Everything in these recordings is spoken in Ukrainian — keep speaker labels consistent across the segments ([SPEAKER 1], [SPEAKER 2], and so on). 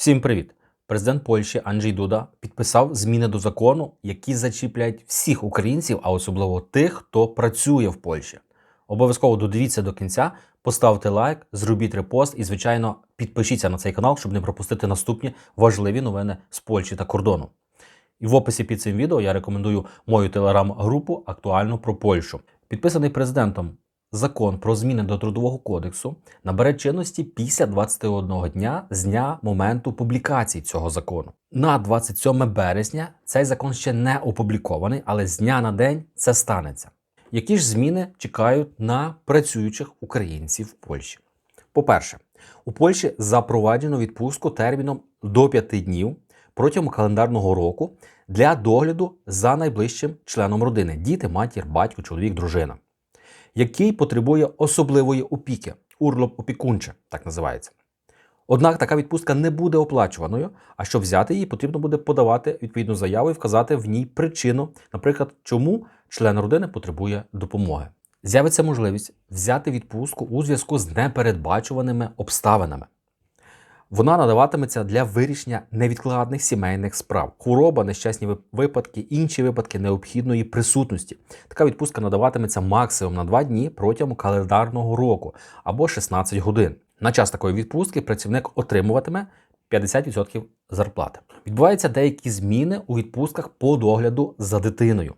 [SPEAKER 1] Всім привіт! Президент Польщі Анджей Дуда підписав зміни до закону, які зачіпляють всіх українців, а особливо тих, хто працює в Польщі. Обов'язково додивіться до кінця, поставте лайк, зробіть репост і, звичайно, підпишіться на цей канал, щоб не пропустити наступні важливі новини з Польщі та кордону. І в описі під цим відео я рекомендую мою телеграм-групу актуально про Польщу. Підписаний президентом закон про зміни до трудового кодексу набере чинності після 21 дня з дня моменту публікації цього закону. На 27 березня цей закон ще не опублікований, але з дня на день це станеться. Які ж зміни чекають на працюючих українців в Польщі? По-перше, у Польщі запроваджено відпустку терміном до 5 днів протягом календарного року для догляду за найближчим членом родини діти, матір, батько, чоловік, дружина, який потребує особливої опіки, урлоп опікунче, так називається. Однак така відпустка не буде оплачуваною, а щоб взяти її, потрібно буде подавати відповідну заяву і вказати в ній причину, наприклад, чому член родини потребує допомоги. З'явиться можливість взяти відпустку у зв'язку з непередбачуваними обставинами. Вона надаватиметься для вирішення невідкладних сімейних справ, хвороба, нещасні випадки, інші випадки необхідної присутності. Така відпустка надаватиметься максимум на 2 дні протягом календарного року або 16 годин. На час такої відпустки працівник отримуватиме 50% зарплати. Відбуваються деякі зміни у відпустках по догляду за дитиною.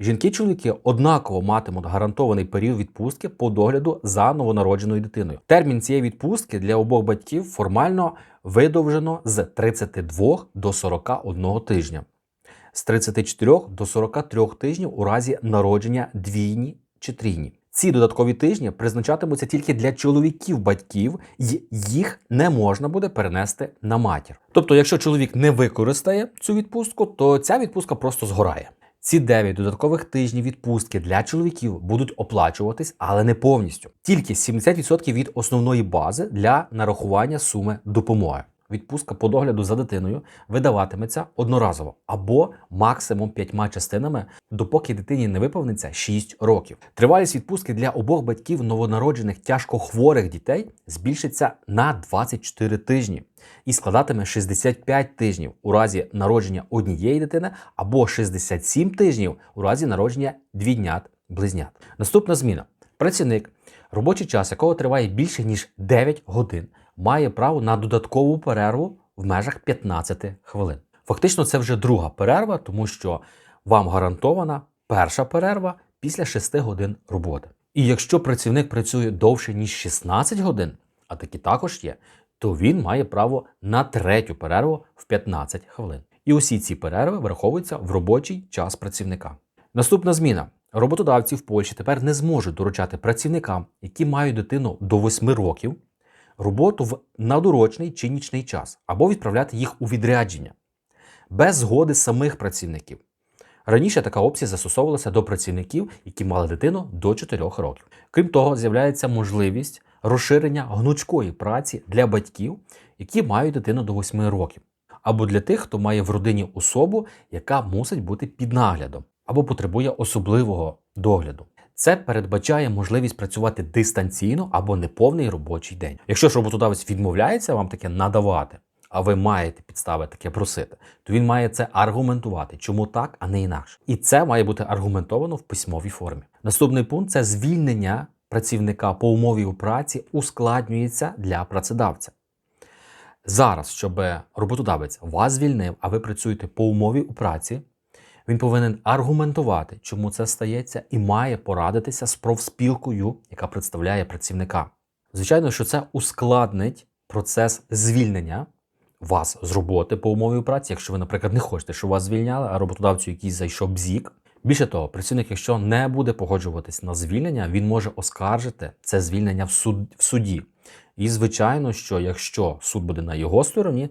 [SPEAKER 1] Жінки і чоловіки однаково матимуть гарантований період відпустки по догляду за новонародженою дитиною. Термін цієї відпустки для обох батьків формально видовжено з 32 до 41 тижня, з 34 до 43 тижнів у разі народження двійні чи трійні. Ці додаткові тижні призначатимуться тільки для чоловіків батьків, і їх не можна буде перенести на матір. Тобто, якщо чоловік не використає цю відпустку, то ця відпустка просто згорає. Ці 9 додаткових тижнів відпустки для чоловіків будуть оплачуватись, але не повністю. Тільки 70% від основної бази для нарахування суми допомоги. Відпустка по догляду за дитиною видаватиметься одноразово або максимум п'ятьма частинами, допоки дитині не виповниться 6 років. Тривалість відпустки для обох батьків новонароджених тяжкохворих дітей збільшиться на 24 тижні і складатиме 65 тижнів у разі народження однієї дитини або 67 тижнів у разі народження двійнят близнят. Наступна зміна: працівник, робочий час якого триває більше ніж 9 годин, має право на додаткову перерву в межах 15 хвилин. Фактично, це вже друга перерва, тому що вам гарантована перша перерва після 6 годин роботи. І якщо працівник працює довше ніж 16 годин, а такі також є, то він має право на третю перерву в 15 хвилин. І усі ці перерви враховуються в робочий час працівника. Наступна зміна. Роботодавці в Польщі тепер не зможуть доручати працівникам, які мають дитину до 8 років, роботу в надурочний чи нічний час або відправляти їх у відрядження без згоди самих працівників. Раніше така опція застосовувалася до працівників, які мали дитину до 4 років. Крім того, з'являється можливість розширення гнучкої праці для батьків, які мають дитину до 8 років, або для тих, хто має в родині особу, яка мусить бути під наглядом, або потребує особливого догляду. Це передбачає можливість працювати дистанційно або неповний робочий день. Якщо ж роботодавець відмовляється вам таке надавати, а ви маєте підстави таке просити, то він має це аргументувати, чому так, а не інакше. І це має бути аргументовано в письмовій формі. Наступний пункт це звільнення працівника по умові у праці ускладнюється для працедавця. Зараз, щоб роботодавець вас звільнив, а ви працюєте по умові у праці, він повинен аргументувати, чому це стається, і має порадитися з профспілкою, яка представляє працівника. Звичайно, що це ускладнить процес звільнення вас з роботи по умові праці, якщо ви, наприклад, не хочете, щоб вас звільняли, а роботодавцю якийсь зайшов бзік. Більше того, працівник, якщо не буде погоджуватись на звільнення, він може оскаржити це звільнення в, суд, в суді. І звичайно, що якщо суд буде на його стороні,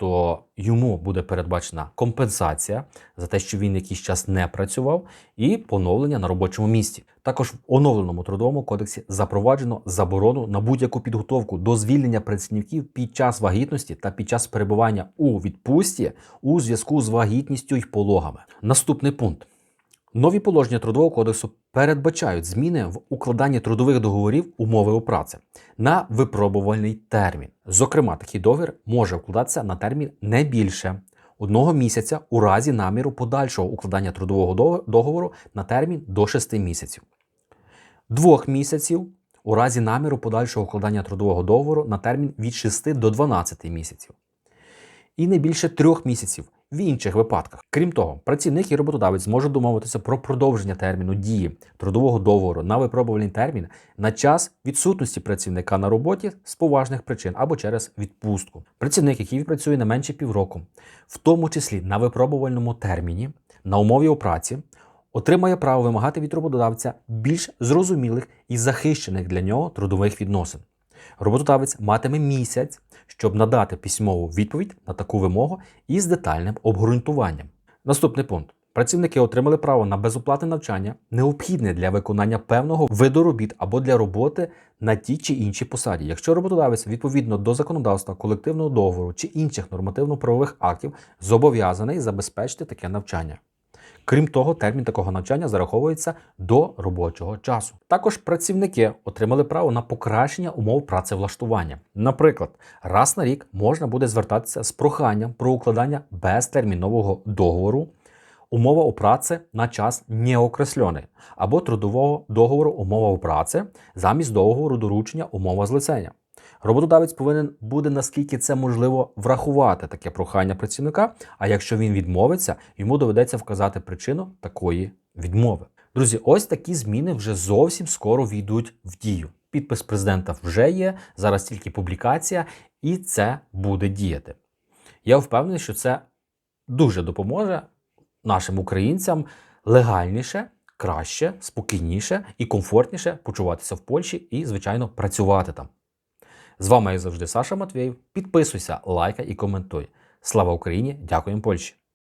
[SPEAKER 1] то йому буде передбачена компенсація за те, що він якийсь час не працював, і поновлення на робочому місці. Також в оновленому трудовому кодексі запроваджено заборону на будь-яку підготовку до звільнення працівників під час вагітності та під час перебування у відпустці у зв'язку з вагітністю й пологами. Наступний пункт. Нові положення трудового кодексу передбачають зміни в укладанні трудових договорів умови у праці на випробувальний термін. Зокрема, такий договір може укладатися на термін не більше одного місяця у разі наміру подальшого укладання трудового договору на термін до 6 місяців, двох місяців у разі наміру подальшого укладання трудового договору на термін від 6 до 12 місяців, і не більше трьох місяців в інших випадках. Крім того, працівник і роботодавець зможуть домовитися про продовження терміну дії трудового договору на випробувальний термін на час відсутності працівника на роботі з поважних причин або через відпустку. Працівник, який відпрацює не менше півроку, в тому числі на випробувальному терміні, на умові у праці, отримає право вимагати від роботодавця більш зрозумілих і захищених для нього трудових відносин. Роботодавець матиме місяць, щоб надати письмову відповідь на таку вимогу із детальним обґрунтуванням. Наступний пункт. Працівники отримали право на безоплатне навчання, необхідне для виконання певного виду робіт або для роботи на тій чи іншій посаді, якщо роботодавець відповідно до законодавства, колективного договору чи інших нормативно-правових актів зобов'язаний забезпечити таке навчання. Крім того, термін такого навчання зараховується до робочого часу. Також працівники отримали право на покращення умов працевлаштування. Наприклад, раз на рік можна буде звертатися з проханням про укладання безтермінового договору, умова у праці на час неокреслений, або трудового договору умова праці замість договору доручення умова злицення. Роботодавець повинен буде наскільки це можливо врахувати таке прохання працівника. А якщо він відмовиться, йому доведеться вказати причину такої відмови. Друзі, ось такі зміни вже зовсім скоро війдуть в дію. Підпис президента вже є, зараз тільки публікація, і це буде діяти. Я впевнений, що це дуже допоможе нашим українцям легальніше, краще, спокійніше і комфортніше почуватися в Польщі і, звичайно, працювати там. З вами, як завжди, Саша Матвєєв. Підписуйся, лайкай і коментуй. Слава Україні! Дякуємо Польщі!